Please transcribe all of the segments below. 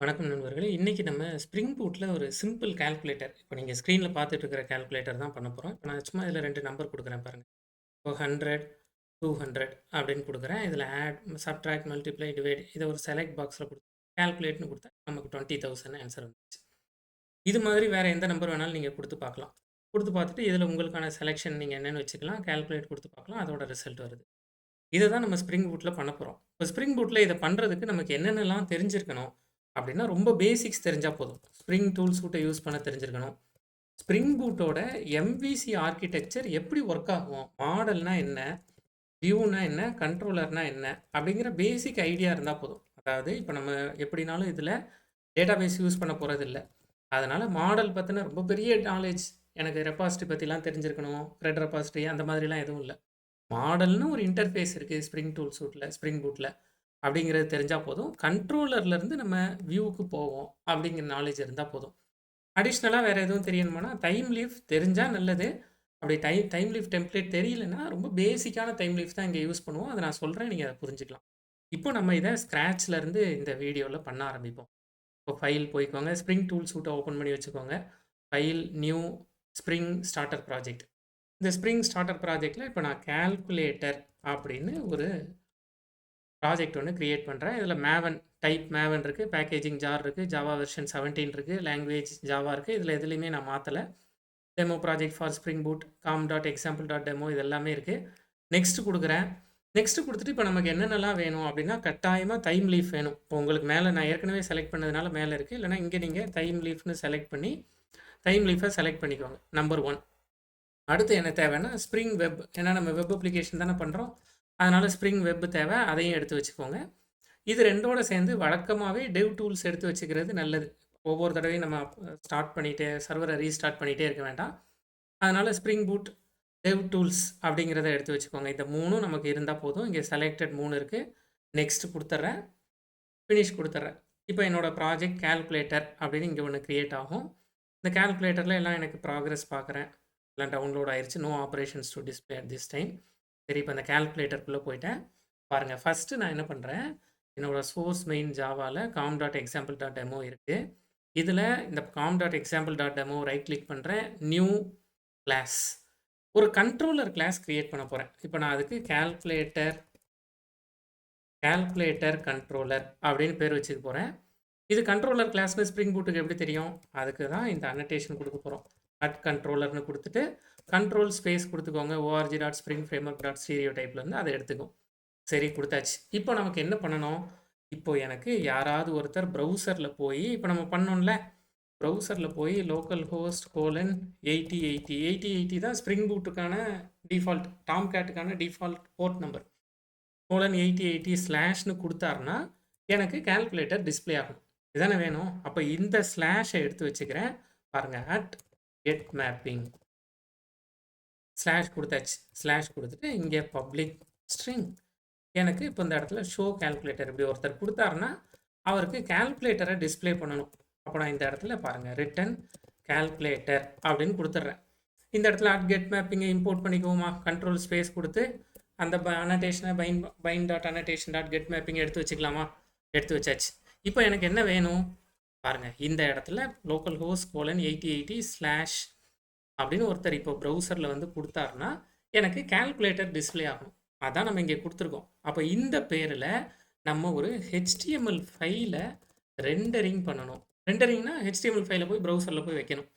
வணக்கம் நண்பர்களே! இன்னைக்கு நம்ம ஸ்ப்ரிங் பூட்ல ஒரு சிம்பிள் கால்குலேட்டர் இப்போ நீங்க ஸ்க்ரீன்ல பார்த்துட்டு இருக்கிற கால்குலேட்டர் தான் பண்ண போறோம். இப்போ நான் சும்மா இதில் ரெண்டு நம்பர் கொடுக்குறேன் பாருங்க. இப்போ 100, 200 அப்படின்னு கொடுக்குறேன் இதில் ஆட், சப்ட்ராக்ட், மல்டிப்ளை, டிவைட் இதை ஒரு செலக்ட் பாக்ஸில் கொடுத்து கால்குலேட்னு கொடுத்தா நமக்கு டொண்ட்டி தௌசண்ட் ஆன்சர் வந்துச்சு இது மாதிரி வேற எந்த நம்பர் வேணாலும் நீங்கள் கொடுத்து பார்க்கலாம். கொடுத்து பார்த்துட்டு இதில் உங்களுக்கான செலெக்ஷன் நீங்கள் என்னென்னு வச்சுக்கலாம். கால்குலேட் கொடுத்து பார்க்கலாம். அதோட ரிசல்ட் வருது. இதை தான் நம்ம ஸ்ப்ரிங் பூட்டில் பண்ண போகிறோம் இப்போ ஸ்ப்ரிங் பூட்டில் இதை பண்ணுறதுக்கு நமக்கு என்னென்னலாம் தெரிஞ்சிருக்கணும் அப்படின்னா, ரொம்ப பேசிக்ஸ் தெரிஞ்சால் போதும். ஸ்ப்ரிங் டூல் சூட்ட யூஸ் பண்ண தெரிஞ்சிருக்கணும். ஸ்ப்ரிங் பூட்டோட எம்விசி ஆர்கிடெக்சர் எப்படி ஒர்க் ஆகும்? மாடல்னா என்ன? வியூனா என்ன? கண்ட்ரோலர்னா என்ன? அப்படிங்கிற பேசிக் ஐடியா இருந்தால் போதும். அதாவது இப்போ நம்ம எப்படினாலும் இதில டேட்டாபேஸ் யூஸ் பண்ண இல்லை அதனால் மாடல் பற்றின ரொம்ப பெரிய நாலேஜ் எனக்கு ரெப்பாசிட்டி பற்றிலாம் தெரிஞ்சிருக்கணும். ரெட் ரெப்பாசிட்டி அந்த மாதிரிலாம் எதுவும் இல்லை மாடல்னு ஒரு இன்டர்ஃபேஸ் இருக்குது ஸ்ப்ரிங் டூல் சூட்டில் ஸ்ப்ரிங் பூட்டில் அப்படிங்கிறது தெரிஞ்சால் போதும். கண்ட்ரோலர்லேருந்து நம்ம வியூவுக்கு போவோம் அப்படிங்கிற நாலேஜ் இருந்தால் போதும். அடிஷ்னலாக வேறு எதுவும் தெரியணுமானா, டைம் லீஃப் தெரிஞ்சால் நல்லது. அப்படி டைம் டைம் லீஃப் டெம்ப்ளேட் தெரியலன்னா, ரொம்ப பேசிக்கான டைம் லீஃப் தான் இங்கே யூஸ் பண்ணுவோம். அதை நான் சொல்கிறேன் நீங்கள் அதை புரிஞ்சுக்கலாம். இப்போ நம்ம இதை ஸ்க்ராட்ச்லேருந்து இந்த வீடியோவில் பண்ண ஆரம்பிப்போம். இப்போ ஃபைல் போய்க்கோங்க. ஸ்ப்ரிங் டூல் சூட்டை ஓப்பன் பண்ணி வச்சுக்கோங்க. File, new, spring starter project. இந்த ஸ்ப்ரிங் ஸ்டார்டர் ப்ராஜெக்டில் இப்போ நான் கால்குலேட்டர் அப்படின்னு ஒரு ப்ராஜெக்ட் ஒன்று கிரியேட் பண்ணுறேன் இதில் மேவன் டைப் மேவன் இருக்குது பேக்கேஜிங் ஜார் இருக்குது ஜாவா வெர்ஷன் செவன்டீன் இருக்குது லாங்குவேஜ் ஜாவா இருக்குது இதில் எதுலேயுமே நான் மாற்றலை demo project for spring boot, com dot example dot demo இது எல்லாமே இருக்குது நெக்ஸ்ட் கொடுக்குறேன். நெக்ஸ்ட் கொடுத்துட்டு இப்போ நமக்கு என்னென்னலாம் வேணும் அப்படின்னா, கட்டாயமாக டைம் லீஃப் வேணும். இப்போ உங்களுக்கு மேலே நான் ஏற்கனவே செலக்ட் பண்ணதுனால மேலே இருக்குது இல்லைனா இங்கே நீங்கள் டைம் லீஃப்னு செலக்ட் பண்ணி, டைம் லீஃபை செலக்ட் பண்ணிக்கோங்க. நம்பர் ஒன் அடுத்து என்ன தேவைன்னா, ஸ்ப்ரிங் வெப். ஏன்னா நம்ம வெப் அப்ளிகேஷன் தானே பண்ணுறோம் அதனால் ஸ்ப்ரிங் வெப் தேவை. அதையும் எடுத்து வச்சுக்கோங்க. இது ரெண்டோட சேர்ந்து வழக்கமாகவே டெவ் டூல்ஸ் எடுத்து வச்சுக்கிறது நல்லது. ஒவ்வொரு தடவையும் நம்ம ஸ்டார்ட் பண்ணிகிட்டே சர்வரை ரீஸ்டார்ட் பண்ணிகிட்டே இருக்க வேண்டாம். அதனால் ஸ்ப்ரிங் பூட், டெவ் டூல்ஸ் அப்படிங்கிறத எடுத்து வச்சுக்கோங்க. இந்த மூணும் நமக்கு இருந்தால் போதும். இங்கே செலக்டட் மூணு இருக்குது நெக்ஸ்ட் கொடுத்துட்றேன் ஃபினிஷ் கொடுத்துட்றேன் இப்போ என்னோடய ப்ராஜெக்ட் கேல்குலேட்டர் அப்படின்னு இங்கே ஒன்று கிரியேட் ஆகும். இந்த கேல்குலேட்டரில் எல்லாம் எனக்கு ப்ராக்ரஸ் பார்க்குறேன். எல்லாம் டவுன்லோட் ஆயிடுச்சு no operations to display at this time. சரி இப்போ அந்த கேல்குலேட்டருக்குள்ளே போயிட்டேன். பாருங்கள் ஃபஸ்ட்டு நான் என்ன பண்ணுறேன் என்னோடய source main ஜாவாவால் com dot example dot demo இருக்குது இதில் இந்த com dot example dot demo right click பண்ணுறேன் நியூ கிளாஸ். ஒரு கண்ட்ரோலர் கிளாஸ் க்ரியேட் பண்ண போகிறேன் இப்போ நான் அதுக்கு கால்குலேட்டர் கால்குலேட்டர் கண்ட்ரோலர் அப்படின்னு பேர் வச்சுக்க போகிறேன் இது கண்ட்ரோலர் கிளாஸ்னு ஸ்ப்ரிங் பூட்டுக்கு எப்படி தெரியும்? அதுக்கு தான் இந்த அனடேஷன் கொடுக்க போகிறோம் அட் கண்ட்ரோலர்னு கொடுத்துட்டு கண்ட்ரோல் ஸ்பேஸ் கொடுத்துக்கோங்க org dot spring framework dot சீரிய டைப்லேருந்து அதை எடுத்துக்கும். சரி கொடுத்தாச்சு இப்போ நமக்கு என்ன பண்ணணும்? இப்போ எனக்கு யாராவது ஒருத்தர் ப்ரௌசரில் போய் இப்போ நம்ம பண்ணோம்ல, ப்ரௌசரில் போய் லோக்கல் ஹோஸ்ட் கோலன் 8080 8080 தான் ஸ்ப்ரிங் பூட்டுக்கான டிஃபால்ட் டாம்கேட்டுக்கான டிஃபால்ட் போர்ட் நம்பர். கோலன் 8080 ஸ்லாஷ்ன்னு குடுத்தாருன்னா, எனக்கு கால்குலேட்டர் டிஸ்ப்ளே ஆகும். இதானே வேணும்? அப்போ இந்த ஸ்லாஷை எடுத்து வச்சுக்கிறேன். பாருங்கள் அட் கெட் மேப்பிங். ஸ்லாஷ் கொடுத்தாச்சு ஸ்லாஷ் கொடுத்துட்டு இங்கே பப்ளிக் ஸ்ட்ரிங். எனக்கு இப்போ இந்த இடத்துல ஷோ கால்குலேட்டர் இப்படி ஒருத்தர் கொடுத்தாருன்னா அவருக்கு கால்குலேட்டரை டிஸ்ப்ளே பண்ணணும். அப்போ நான் இந்த இடத்துல பாருங்கள் ரிட்டர்ன் கால்குலேட்டர் அப்படின்னு கொடுத்துட்றேன் இந்த இடத்துல அட் கெட் மேப்பிங்கை இம்போர்ட் பண்ணிக்குவோமா? கண்ட்ரோல் ஸ்பேஸ் கொடுத்து அந்த ப bind bind bind dot annotation dot get mapping எடுத்து வச்சுக்கலாமா? எடுத்து வச்சாச்சு. இப்போ எனக்கு என்ன வேணும்? பாருங்கள் இந்த இடத்துல லோக்கல் ஹோஸ் கோலன் 8080 ஸ்லாஷ் அப்படின்னு ஒருத்தர் இப்போ ப்ரௌசரில் வந்து கொடுத்தாருன்னா எனக்கு கால்குலேட்டர் டிஸ்ப்ளே ஆகணும். அதான் நம்ம இங்கே கொடுத்துருக்கோம் அப்போ இந்த பேரில் நம்ம ஒரு ஹெச்டிஎம்எல் ஃபைல ரெண்டரிங் பண்ணணும். ரெண்டரிங்னா ஹெச்டிஎம்எல் ஃபைல போய் ப்ரௌசரில் போய் வைக்கணும்.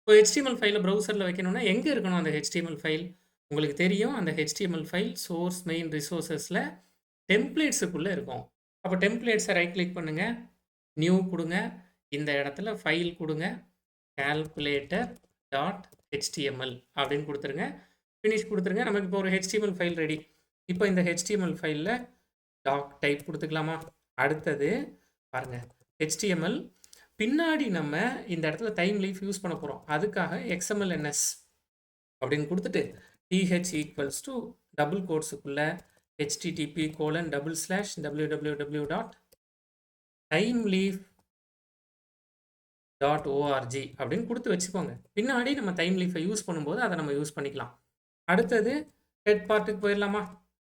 இப்போ ஹெச்டிஎம்எல் ஃபைல ப்ரௌசரில் வைக்கணும்னா எங்கே இருக்கணும் அந்த ஹெச்டிஎம்எல் ஃபைல்? உங்களுக்கு தெரியும் அந்த ஹெச்டிஎம்எல் ஃபைல் சோர்ஸ் மெயின் ரிசோர்ஸஸில் டெம்ப்ளேட்ஸுக்குள்ளே இருக்கும். அப்போ டெம்ப்ளேட்ஸை ரைட் கிளிக் பண்ணுங்கள் நியூ கொடுங்க இந்த இடத்துல ஃபைல் கொடுங்க. கால்குலேட்டர் டாட் ஹெச்டிஎம்எல் அப்படின்னு கொடுத்துருங்க. ஃபினிஷ் கொடுத்துருங்க. நமக்கு இப்போ ஒரு ஹெச்டிஎம்எல் ஃபைல் ரெடி. இப்போ இந்த ஹெச்டிஎம்எல் ஃபைலில் டாக் டைப் கொடுத்துக்கலாமா? அடுத்தது பாருங்கள் ஹெச்டிஎம்எல் பின்னாடி நம்ம இந்த இடத்துல டைம் லீஃப் யூஸ் பண்ண போகிறோம் அதுக்காக XMLNS அப்படின்னு கொடுத்துட்டு TH equals to double கோட்ஸ்க்குள்ள HTTP colon double slash www dot Thymeleaf dot org அப்படின்னு கொடுத்து வச்சுக்கோங்க. பின்னாடி நம்ம டைம் லீஃபை யூஸ் பண்ணும்போது அதை நம்ம யூஸ் பண்ணிக்கலாம். அடுத்தது ஹெட் பார்ட்டுக்கு போயிடலாமா?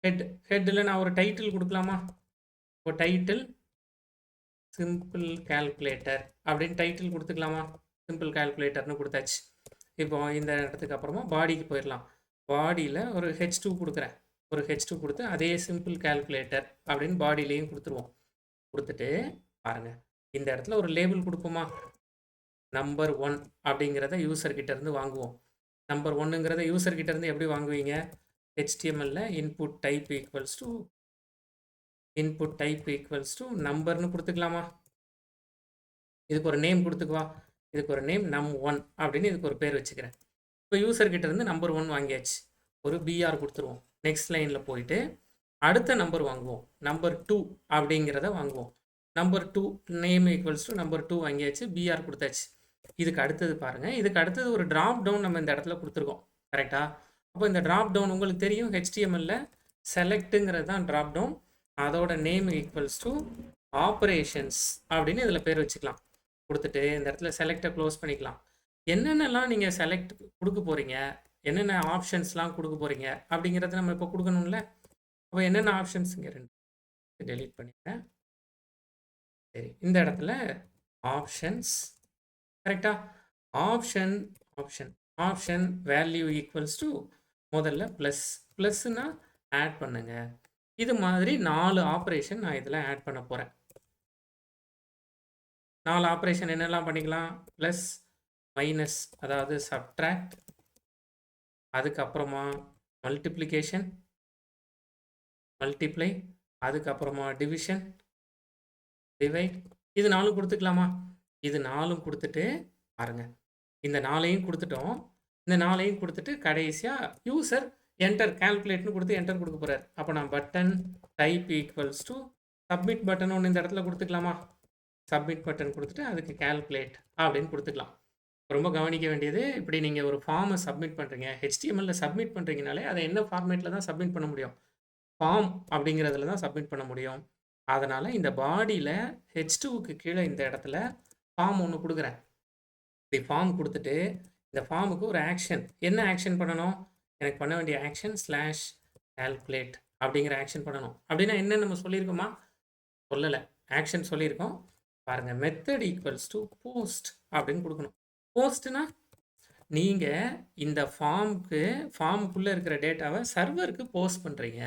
ஹெட் ஹெட்டில் நான் ஒரு டைட்டில் கொடுக்கலாமா? இப்போ டைட்டில் சிம்பிள் கால்குலேட்டர் அப்படின்னு டைட்டில் கொடுத்துக்கலாமா? சிம்பிள் கால்குலேட்டர்னு கொடுத்தாச்சு. இப்போ இந்த இடத்துக்கு அப்புறமா பாடிக்கு போயிடலாம். பாடியில் ஒரு ஹெச் டூ கொடுக்குறேன். ஒரு ஹெச் டூ கொடுத்து அதே சிம்பிள் கால்குலேட்டர் அப்படின்னு பாடியிலையும் கொடுத்துருவோம். கொடுத்துட்டு பாருங்கள் இந்த இடத்துல ஒரு லேபிள் கொடுப்போமா? நம்பர் ஒன் அப்படிங்கிறத யூசர்கிட்ட இருந்து வாங்குவோம். நம்பர் ஒன்னுங்கிறத யூசர்கிட்ட இருந்து எப்படி வாங்குவீங்க? ஹெச்டிஎம்எல்ல input type equals to input type equals to நம்பர்னு கொடுத்துக்கலாமா? இதுக்கு ஒரு நேம் கொடுத்துக்குவா. இதுக்கு ஒரு நேம் நம் ஒன் அப்படின்னு இதுக்கு ஒரு பேர் வச்சுக்கிறேன். இப்போ யூசர்கிட்ட இருந்து நம்பர் ஒன் வாங்கியாச்சு. ஒரு பிஆர் கொடுத்துருவோம். நெக்ஸ்ட் லைனில் போயிட்டு அடுத்த நம்பர் வாங்குவோம். நம்பர் டூ அப்படிங்கிறத வாங்குவோம். Number two name equals to number two வாங்கியாச்சு. பிஆர் கொடுத்தாச்சு. இதுக்கு அடுத்தது பாருங்கள் இதுக்கு அடுத்தது ஒரு ட்ராப் டவுன் நம்ம இந்த இடத்துல கொடுத்துருக்கோம். கரெக்டாக அப்போ இந்த ட்ராப் டவுன் உங்களுக்கு தெரியும். ஹெச்டிஎம்எல்ல செலக்ட்டுங்கிறது தான் ட்ராப் டவுன் அதோட நேம் ஈக்குவல்ஸ் டு ஆப்ரேஷன்ஸ் அப்படின்னு இதில் பேர் வச்சுக்கலாம். கொடுத்துட்டு இந்த இடத்துல செலக்டை க்ளோஸ் பண்ணிக்கலாம். என்னென்னலாம் நீங்கள் செலக்ட் கொடுக்க போகிறீங்க என்னென்ன ஆப்ஷன்ஸ்லாம் கொடுக்க போகிறீங்க அப்படிங்கிறத நம்ம இப்போ கொடுக்கணும்ல? அப்போ என்னென்ன ஆப்ஷன்ஸ் இங்கே ரெண்டு? டெலீட் பண்ணிடுறேன் சரி இந்த இடத்துல ஆப்ஷன்ஸ் கரெக்டா option option option value equals to முதல்ல ப்ளஸ் ப்ளஸ்னா ஆட் பண்ணுங்க. இது மாதிரி நாலு ஆப்ரேஷன் நான் இதில் ஆட் பண்ண போகிறேன் நாலு ஆப்ரேஷன் என்னெல்லாம் பண்ணிக்கலாம்? ப்ளஸ் மைனஸ் அதாவது சப்ட்ராக்ட் அதுக்கப்புறமா மல்டிப்ளிகேஷன் மல்டிப்ளை அதுக்கப்புறமா டிவிஷன் டிவைட் இது நாலும் கொடுத்துக்கலாமா? இது நாலும் கொடுத்துட்டு பாருங்க. இந்த நாளையும் கொடுத்துட்டோம். இந்த நாளையும் கொடுத்துட்டு கடைசியாக யூசர் என்டர் கால்குலேட்னு கொடுத்து என்டர் கொடுக்க போகிறார் அப்போ நான் button type equals to submit button ஒன்று இந்த இடத்துல கொடுத்துக்கலாமா? சப்மிட் பட்டன் கொடுத்துட்டு அதுக்கு கால்குலேட் அப்படின்னு கொடுத்துக்கலாம். ரொம்ப கவனிக்க வேண்டியது இப்படி நீங்கள் ஒரு ஃபார்மை சப்மிட் பண்ணுறீங்க ஹெச்டிஎம்எல்ல சப்மிட் பண்ணுறீங்கனாலே அதை என்ன ஃபார்மேட்டில் தான் சப்மிட் பண்ண முடியும்? ஃபார்ம் அப்படிங்கிறதுல தான் சப்மிட் பண்ண முடியும். அதனால் இந்த பாடியில் ஹெச் டூவுக்கு கீழே இந்த இடத்துல ஃபார்ம் ஒன்று கொடுக்குறேன். இப்படி ஃபார்ம் கொடுத்துட்டு இந்த ஃபார்முக்கு ஒரு ஆக்ஷன் என்ன ஆக்ஷன் பண்ணணும்? எனக்கு பண்ண வேண்டிய ஆக்ஷன் ஸ்லாஷ் கால்குலேட் அப்படிங்கிற ஆக்ஷன் பண்ணணும். அப்படின்னா என்ன நம்ம சொல்லியிருக்கோமா? சொல்லலை. ஆக்ஷன் சொல்லியிருக்கோம். பாருங்கள் மெத்தட் ஈக்குவல்ஸ் டு போஸ்ட் அப்படின்னு கொடுக்கணும். போஸ்ட்னா நீங்கள் இந்த ஃபார்முக்கு ஃபார்முக்குள்ளே இருக்கிற டேட்டாவை சர்வருக்கு போஸ்ட் பண்ணுறீங்க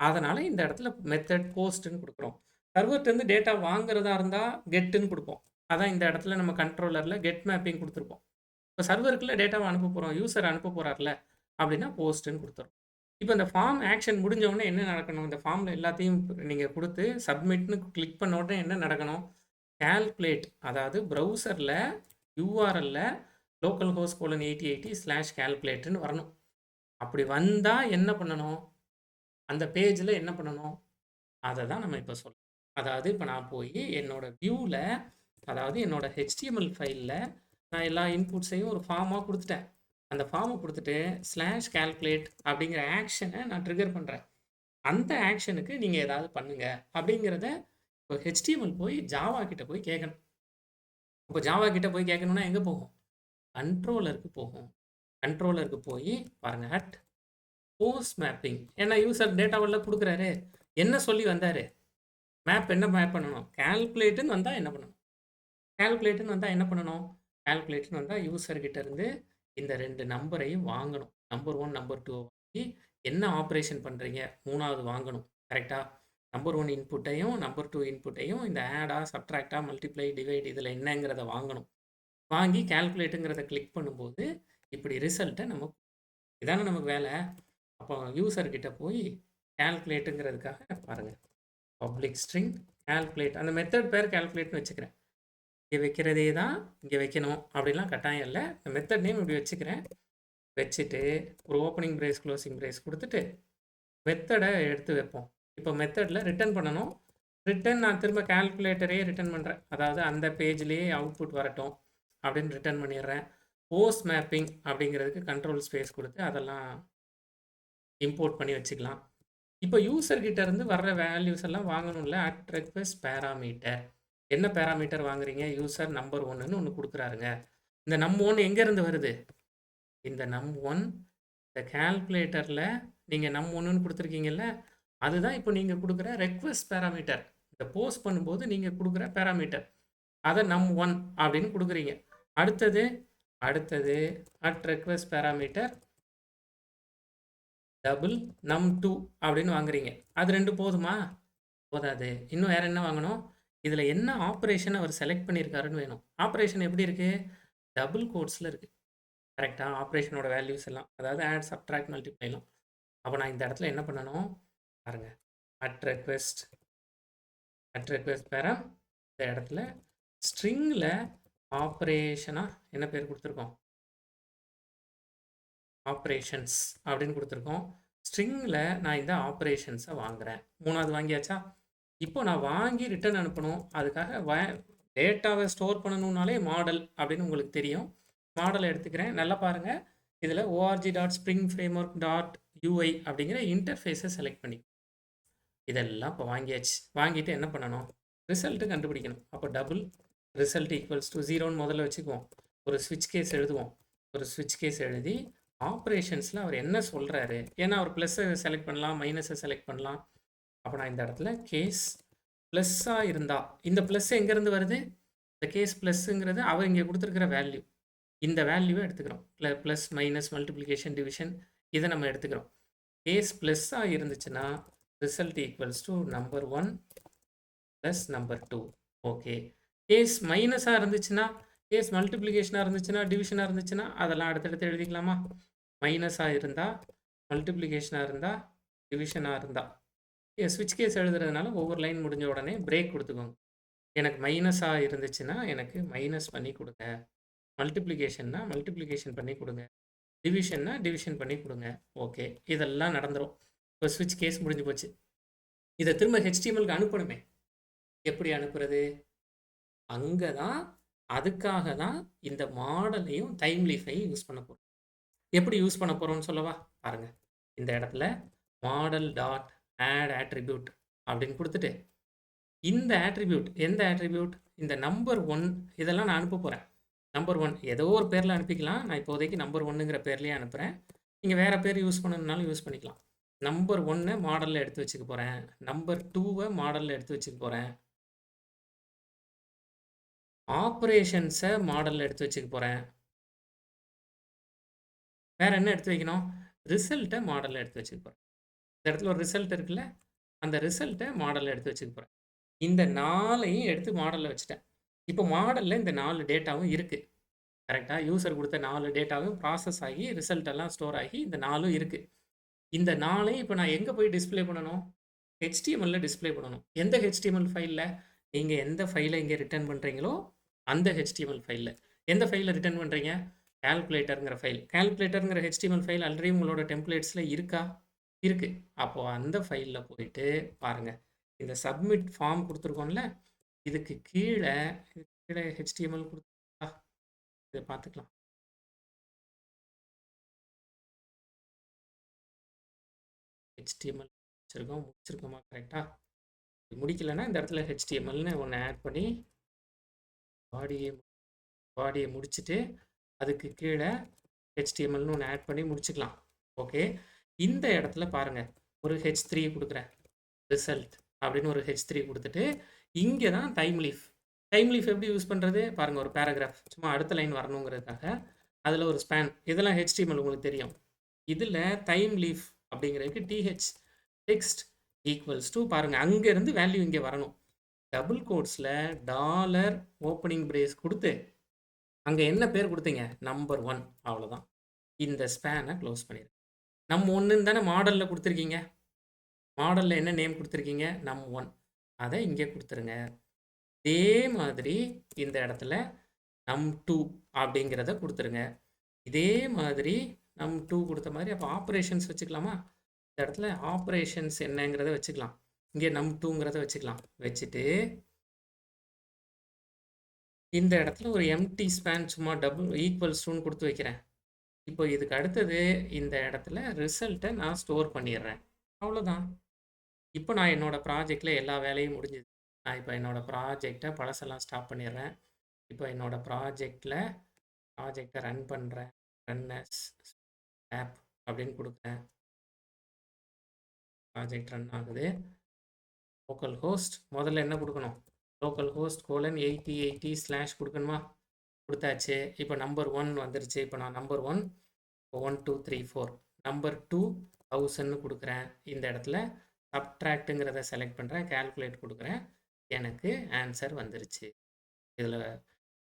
அதனால் இந்த இடத்துல மெத்தட் போஸ்ட்டுன்னு கொடுக்குறோம். சர்வர்ட்டேருந்து டேட்டா வாங்குறதா இருந்தால் கெட்டுன்னு கொடுப்போம். அதான் இந்த இடத்துல நம்ம கண்ட்ரோலரில் கெட் மேப்பிங் கொடுத்துருப்போம். இப்போ சர்வருக்குள்ள டேட்டாவை அனுப்ப போகிறோம் யூசர் அனுப்ப போகிறார்ல அப்படின்னா போஸ்ட்டுன்னு கொடுத்துரும். இப்போ இந்த ஃபார்ம் ஆக்ஷன் முடிஞ்ச உடனே என்ன நடக்கணும்? இந்த ஃபார்மில் எல்லாத்தையும் நீங்கள் கொடுத்து சப்மிட்னு கிளிக் பண்ண உடனே என்ன நடக்கணும்? கால்குலேட் அதாவது ப்ரௌசரில் யூஆர்எல்ல local host colon eighty eighty slash கால்குலேட்டுன்னு வரணும். அப்படி வந்தால் என்ன பண்ணணும்? அந்த பேஜில் என்ன பண்ணணும்? அதை தான் நம்ம இப்போ சொல்லணும் அதாவது இப்போ நான் போய் என்னோடய வியூவில் அதாவது என்னோட ஹெச்டிஎம்எல் ஃபைலில் நான் எல்லா இன்புட்ஸையும் ஒரு ஃபார்மாக கொடுத்துட்டேன். அந்த ஃபார்மை கொடுத்துட்டு ஸ்லாஷ் கால்குலேட் அப்படிங்கிற ஆக்ஷனை நான் ட்ரிகர் பண்ணுறேன் அந்த ஆக்ஷனுக்கு நீங்கள் ஏதாவது பண்ணுங்கள் அப்படிங்கிறத இப்போ ஹெச்டிஎம்எல் போய் ஜாவா கிட்ட போய் கேட்கணும் இப்போ ஜாவா கிட்ட போய் கேட்கணும்னா எங்கே போகும்? கண்ட்ரோலருக்கு போகும். கண்ட்ரோலருக்கு போய் பாருங்க அட் போஸ்ட் மேப்பிங் ஏன்னா யூசர் டேட்டாவெல்லாம் கொடுக்குறாரு? என்ன சொல்லி வந்தார்? மேப் என்ன மேப் பண்ணணும்? கால்குலேட்டுன்னு வந்தால் என்ன பண்ணணும்? கால்குலேட்டுன்னு வந்தால் என்ன பண்ணணும்? கால்குலேட்டுன்னு வந்தால் யூசர்கிட்ட இருந்து இந்த ரெண்டு நம்பரையும் வாங்கணும். நம்பர் ஒன் நம்பர் டூ வாங்கி என்ன ஆப்ரேஷன் பண்ணுறீங்க மூணாவது வாங்கணும். கரெக்டாக நம்பர் ஒன் இன்புட்டையும் நம்பர் டூ இன்புட்டையும் இந்த ஆடா சப்ட்ராக்டா மல்டிப்ளை டிவைட் இதில் என்னங்கிறத வாங்கணும். வாங்கி கால்குலேட்டுங்கிறத கிளிக் பண்ணும்போது இப்படி ரிசல்ட்டை நம்ம இதானே நமக்கு வேலை. அப்போ யூசர்கிட்ட போய் கேல்குலேட்டுங்கிறதுக்காக பாருங்கள் பப்ளிக் ஸ்ட்ரிங் கால்குலேட் அந்த மெத்தட் பேர் கேல்குலேட்னு வச்சுக்கிறேன். இங்கே வைக்கிறதே தான் இங்கே வைக்கணும். அப்படிலாம் கட்டாயம் இல்லை. மெத்தட் நேம் இப்படி வச்சுக்கிறேன். வச்சுட்டு ஒரு ஓப்பனிங் ப்ரைஸ் க்ளோசிங் ப்ரைஸ் கொடுத்துட்டு மெத்தடை எடுத்து வைப்போம். இப்போ மெத்தடில் ரிட்டர்ன் பண்ணணும். ரிட்டர்ன் நான் திரும்ப கால்குலேட்டரே ரிட்டர்ன் பண்ணுறேன் அதாவது அந்த பேஜ்லேயே அவுட்புட் வரட்டும் அப்படின்னு ரிட்டர்ன் பண்ணிடுறேன். போஸ்ட் மேப்பிங் அப்படிங்கிறதுக்கு கண்ட்ரோல் ஸ்பேஸ் கொடுத்து அதெல்லாம் இம்போர்ட் பண்ணி வச்சுக்கலாம். இப்போ யூசர்கிட்ட இருந்து வர்ற வேல்யூஸ் எல்லாம் வாங்கணும்ல? அட் ரெக்வஸ்ட் பேராமீட்டர் என்ன பேராமீட்டர் வாங்குறீங்க யூசர் நம்பர் ஒன்றுன்னு ஒன்று கொடுக்குறாருங்க இந்த நம் ஒன் எங்கேருந்து வருது இந்த நம் ஒன் இந்த கால்குலேட்டரில் நீங்கள் நம் ஒன்றுன்னு கொடுத்துருக்கீங்கல்ல அதுதான் இப்போ நீங்கள் கொடுக்குற ரெக்வெஸ்ட் பேராமீட்டர் இந்த போஸ்ட் பண்ணும்போது நீங்கள் கொடுக்குற பேராமீட்டர். அதை நம் ஒன் அப்படின்னு கொடுக்குறீங்க அடுத்தது அடுத்தது at request parameter double num two அப்படின்னு வாங்குறீங்க. அது ரெண்டு போதுமா? போதாது. இன்னும் வேறு என்ன வாங்கணும்? இதில் என்ன ஆப்பரேஷன் அவர் செலக்ட் பண்ணியிருக்காருன்னு வேணும். ஆப்பரேஷன் எப்படி இருக்கு? டபுள் கோட்ஸ்ல இருக்கு. கரெக்ட்டா? ஆப்பரேஷனோட வேல்யூஸ் எல்லாம். அதாவது ஆட், சப்ட்ராக்ட், மல்டிப்ளைலாம். அப்ப நான் இந்த இடத்துல என்ன பண்ணணும்? பாருங்க. அட் ரெக்வெஸ்ட் அட் ரெக்வெஸ்ட் பேரா இந்த இடத்துல ஸ்ட்ரிங்கில் ஆப்பரேஷனா என்ன பேர் குடுத்துருக்கோம்? ஆப்பரேஷன்ஸ் அப்படின்னு குடுத்துருக்கோம். ஸ்ட்ரிங்கில் நான் இந்த ஆப்பரேஷன்ஸ வாங்குறேன். 3வது வாங்கியாச்சா? இப்போ நான் வாங்கி ரிட்டர்ன் அனுப்பணும். அதுக்காக வ டேட்டாவை ஸ்டோர் பண்ணணுன்னாலே மாடல் அப்படின்னு உங்களுக்கு தெரியும். மாடலை எடுத்துக்கிறேன். நல்லா பாருங்கள் இதில் org dot spring framework dot UI அப்படிங்கிற இன்டர்ஃபேஸை செலக்ட் பண்ணி இதெல்லாம் இப்போ வாங்கியாச்சு. வாங்கிட்டு என்ன பண்ணணும்? ரிசல்ட்டு கண்டுபிடிக்கணும். அப்போ டபுள் ரிசல்ட் ஈக்குவல்ஸ் டூ 0ன்னு முதல்ல வச்சுக்குவோம். ஒரு ஸ்விட்ச் கேஸ் எழுதுவோம். ஒரு ஸ்விட்ச் கேஸ் எழுதி ஆப்ரேஷன்ஸில் அவர் என்ன சொல்கிறாரு ஏன்னா அவர் ப்ளஸ்ஸை செலக்ட் பண்ணலாம், மைனஸை செலக்ட் பண்ணலாம். அப்போ நான் இந்த இடத்துல கேஸ் ப்ளஸ்ஸாக இருந்தா, இந்த ப்ளஸ் எங்கேருந்து வருது? இந்த கேஸ் ப்ளஸ்ஸுங்கிறது அவர் இங்கே கொடுத்துருக்கிற வேல்யூ. இந்த வேல்யூவை எடுத்துக்கிறோம். ப்ள ப்ளஸ் மைனஸ், மல்டிப்ளிகேஷன், டிவிஷன் இதை நம்ம எடுத்துக்கிறோம். கேஸ் ப்ளஸ்ஸாக இருந்துச்சுன்னா, result equals to number one plus number two okay. Case மைனஸாக இருந்துச்சுன்னா, கேஸ் மல்டிப்ளிகேஷனாக இருந்துச்சுன்னா, டிவிஷனாக இருந்துச்சுன்னா, அதெல்லாம் அடுத்தடுத்து எழுதிக்கலாமா? மைனஸாக இருந்தால் மல்டிப்ளிகேஷனாக இருந்தால் டிவிஷனாக இருந்தால் ஸ்விட்ச் கேஸ் எழுதுறதுனால ஒவ்வொரு லைன் முடிஞ்ச உடனே பிரேக் கொடுத்துக்கோங்க எனக்கு மைனஸாக இருந்துச்சுன்னா, எனக்கு மைனஸ் பண்ணி கொடுங்க மல்டிப்ளிகேஷன்னா, மல்டிப்ளிகேஷன் பண்ணி கொடுங்க டிவிஷன்னா, டிவிஷன் பண்ணி கொடுங்க ஓகே. இதெல்லாம் நடந்துரும். இப்போ ஸ்விட்ச் கேஸ் முடிஞ்சு போச்சு. இதை திரும்ப ஹெச்டிஎம்எல்க்கு அனுப்பணுமே. எப்படி அனுப்புறது? அங்கே தான் அதுக்காக தான் இந்த மாடலையும் டைம்லீஃபையும் யூஸ் பண்ண போகிறோம் எப்படி யூஸ் பண்ண போகிறோம்னு சொல்லவா? பாருங்கள் இந்த இடத்துல மாடல் டாட் ஆட் ஆட்ரிபியூட் அப்படின்னு கொடுத்துட்டு இந்த ஆட்ரிபியூட் எந்த ஆட்ரிபியூட்? இந்த நம்பர் ஒன் இதெல்லாம் நான் அனுப்ப போகிறேன் நம்பர் ஒன் ஏதோ ஒரு பேரில் அனுப்பிக்கலாம். நான் இப்போதைக்கு நம்பர் ஒன்னுங்கிற பேர்லேயே அனுப்புகிறேன் நீங்கள் வேறு பேர் யூஸ் பண்ணணுன்னாலும் யூஸ் பண்ணிக்கலாம். நம்பர் ஒன்று மாடலில் எடுத்து வச்சுக்க போகிறேன் நம்பர் டூவை மாடலில் எடுத்து வச்சுக்க போகிறேன் ஆப்ரேஷன்ஸை மாடலில் எடுத்து வச்சுக்க போகிறேன் வேறு என்ன எடுத்து வைக்கணும்? ரிசல்ட்டை மாடலில் எடுத்து வச்சுக்க போகிறேன் இந்த இடத்துல ஒரு ரிசல்ட் இருக்குல்ல? அந்த ரிசல்ட்டை மாடலில் எடுத்து வச்சுக்க போகிறேன் இந்த நாளையும் எடுத்து மாடலில் வச்சுட்டேன். இப்போ மாடலில் இந்த நாலு டேட்டாவும் இருக்குது கரெக்டாக யூசர் கொடுத்த நாலு டேட்டாவும் ப்ராசஸ் ஆகி, ரிசல்ட் எல்லாம் ஸ்டோர் ஆகி, இந்த நாலும் இருக்குது இந்த நாளையும் இப்போ நான் எங்கே போய் டிஸ்பிளே பண்ணணும்? ஹெச்டிஎம்எல்ல டிஸ்ப்ளே பண்ணணும். எந்த ஹெச்டிஎம்எல் ஃபைலில் நீங்கள் எந்த ஃபைலை இங்கே ரிட்டர்ன் பண்ணுறீங்களோ அந்த ஹெச்டிஎம்எல் ஃபைலில் எந்த ஃபைலில் ரிட்டர்ன் பண்ணுறீங்க கால்குலேட்டருங்கிற ஃபைல். கால்குலேட்டருங்கிற ஹெச்டிஎம்எல் ஃபைல் ஆல்ரெடி உங்களோட டெம்ப்ளேட்ஸில் இருக்கா? இருக்கு. அப்போ அந்த ஃபைலில் போயிட்டு பாருங்க. இந்த சப்மிட் ஃபார்ம் கொடுத்துருக்கோம்ல இதுக்கு கீழே கீழே ஹெச்டிஎம்எல் கொடுத்துருக்கா இதை பார்த்துக்கலாம். ஹெச்டிஎம்எல் முடிச்சிருக்கோம் முடிச்சிருக்கோமா கரெக்டாக முடிக்கலைன்னா இந்த இடத்துல ஹெச்டிஎம்எல்னு ஒன்று ஆட் பண்ணி பாடியை பாடியை முடிச்சுட்டு, அதுக்கு கீழே ஹெச்டிஎம்எல்னு ஒன்று ஆட் பண்ணி முடிச்சுக்கலாம். ஓகே. இந்த இடத்துல பாருங்க. ஒரு ஹெச் த்ரீ கொடுக்குறேன் ரிசல்ட் அப்படின்னு ஒரு ஹெச் த்ரீ கொடுத்துட்டு இங்கே தான் டைம் லீஃப். டைம் லீஃப் எப்படி யூஸ் பண்ணுறது பாருங்கள் ஒரு பேராகிராஃப். சும்மா அடுத்த லைன் வரணுங்கிறதுக்காக, அதில் ஒரு ஸ்பேன். இதெல்லாம் ஹெச்டிஎம்எல் உங்களுக்கு தெரியும். இதில் டைம் லீஃப் அப்படிங்கிறதுக்கு டிஹெச் டெக்ஸ்ட் ஈக்குவல்ஸ் டூ பாருங்கள் அங்கேருந்து வேல்யூ இங்கே வரணும். டபுள் கோட்ஸில் டாலர் ஓப்பனிங் பிரேஸ் கொடுத்து அங்கே என்ன பேர் கொடுத்தீங்க நம்பர் ஒன் அவ்வளோதான். இந்த ஸ்பேனை க்ளோஸ் குளோஸ் நம் ஒன்றுன்னு தானே மாடலில் கொடுத்துருக்கீங்க மாடலில் என்ன நேம் கொடுத்துருக்கீங்க நம் ஒன் அதை இங்கே கொடுத்துருங்க இதே மாதிரி இந்த இடத்துல நம் டூ அப்படிங்கிறத கொடுத்துருங்க இதே மாதிரி நம் டூ கொடுத்த மாதிரி அப்போ ஆப்ரேஷன்ஸ் வச்சுக்கலாமா? இந்த இடத்துல ஆப்ரேஷன்ஸ் என்னங்கிறத வச்சுக்கலாம். இங்கே நம் டூங்கிறத வச்சுக்கலாம். வச்சுட்டு இந்த இடத்துல ஒரு எம்டி ஸ்பேன் சும்மா டபுள் ஈக்குவல் ஸ்டூன் கொடுத்து வைக்கிறேன். இப்போ இதுக்கு அடுத்தது இந்த இடத்துல ரிசல்ட்டை நான் ஸ்டோர் பண்ணிடுறேன் அவ்வளோதான். இப்போ நான் என்னோடய ப்ராஜெக்டில் எல்லா வேலையும் முடிஞ்சுது. நான் இப்போ என்னோடய ப்ராஜெக்டை பழசெல்லாம் ஸ்டாப் பண்ணிடுறேன் இப்போ என்னோடய ப்ராஜெக்டில் ப்ராஜெக்டை ரன் பண்ணுறேன் ரன் ஆப் அப்படின்னு கொடுக்குறேன் ப்ராஜெக்ட் ரன் ஆகுது. லோக்கல் ஹோஸ்ட் முதல்ல என்ன கொடுக்கணும் local host colon eighty eighty slash கொடுக்கணுமா கொடுத்தாச்சு. இப்போ நம்பர் ஒன் வந்துருச்சு. இப்போ நான் number one one two three four number two தௌசண்ட்னு கொடுக்குறேன். இந்த இடத்துல சப்ட்ராக்டுங்கிறத செலக்ட் பண்ணுறேன் கால்குலேட் கொடுக்குறேன். எனக்கு ஆன்சர் வந்துருச்சு. இதில்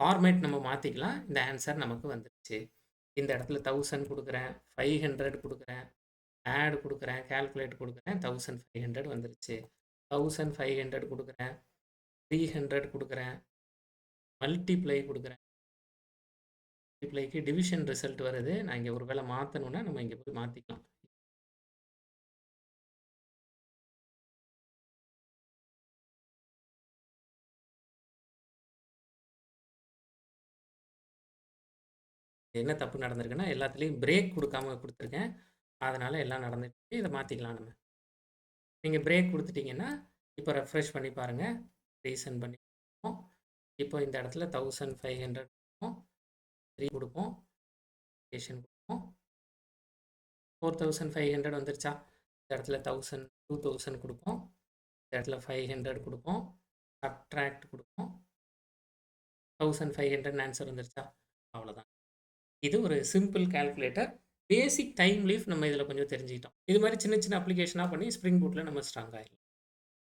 ஃபார்மேட் நம்ம மாற்றிக்கலாம் இந்த ஆன்சர் நமக்கு வந்துருச்சு. இந்த இடத்துல தௌசண்ட் கொடுக்குறேன். ஃபைவ் ஹண்ட்ரட் கொடுக்குறேன். ஆட் கொடுக்குறேன். கேல்குலேட் கொடுக்குறேன். தௌசண்ட் ஃபைவ் ஹண்ட்ரட் வந்துருச்சு. தௌசண்ட் ஃபைவ் ஹண்ட்ரட் கொடுக்குறேன். த்ரீ ஹண்ட்ரட் கொடுக்குறேன். மல்டிப்ளை கொடுக்குறேன். மல்டிப்ளைக்கு டிவிஷன் ரிசல்ட் வருது. நான் இங்கே ஒரு வேளை மாற்றணுன்னா நம்ம இங்கே போய் மாற்றிக்கலாம் என்ன தப்பு நடந்திருக்குன்னா எல்லாத்துலேயும் பிரேக் கொடுக்காம கொடுத்துருக்கேன். அதனால் எல்லாம் நடந்துட்டு இதை மாற்றிக்கலாம் நம்ம. நீங்கள் பிரேக் கொடுத்துட்டீங்கன்னா இப்போ ரெஃப்ரெஷ் பண்ணி பாருங்கள் ரீசன் பண்ணி இப்போ இந்த இடத்துல தௌசண்ட் ஃபைவ் ஹண்ட்ரட் இருக்கும். த்ரீ கொடுப்போம். லொக்கேஷன் கொடுப்போம். ஃபோர் தௌசண்ட் ஃபைவ் ஹண்ட்ரட் வந்துருச்சா? இந்த இடத்துல தௌசண்ட் டூ தௌசண்ட் கொடுப்போம். இந்த இடத்துல ஃபைவ் ஹண்ட்ரட் கொடுப்போம். சப்ட்ராக்ட் கொடுப்போம். தௌசண்ட் ஃபைவ் ஹண்ட்ரட் ஆன்சர் வந்துருச்சா? அவ்வளோதான் இது ஒரு simple calculator basic time leaf நம்ம இதில் கொஞ்சம் தெரிஞ்சுக்கிட்டோம். இது மாதிரி சின்ன சின்ன அப்ளிகேஷனாக பண்ணி ஸ்ப்ரிங் பூட்டில் நம்ம ஸ்ட்ராங் ஆகிடலாம்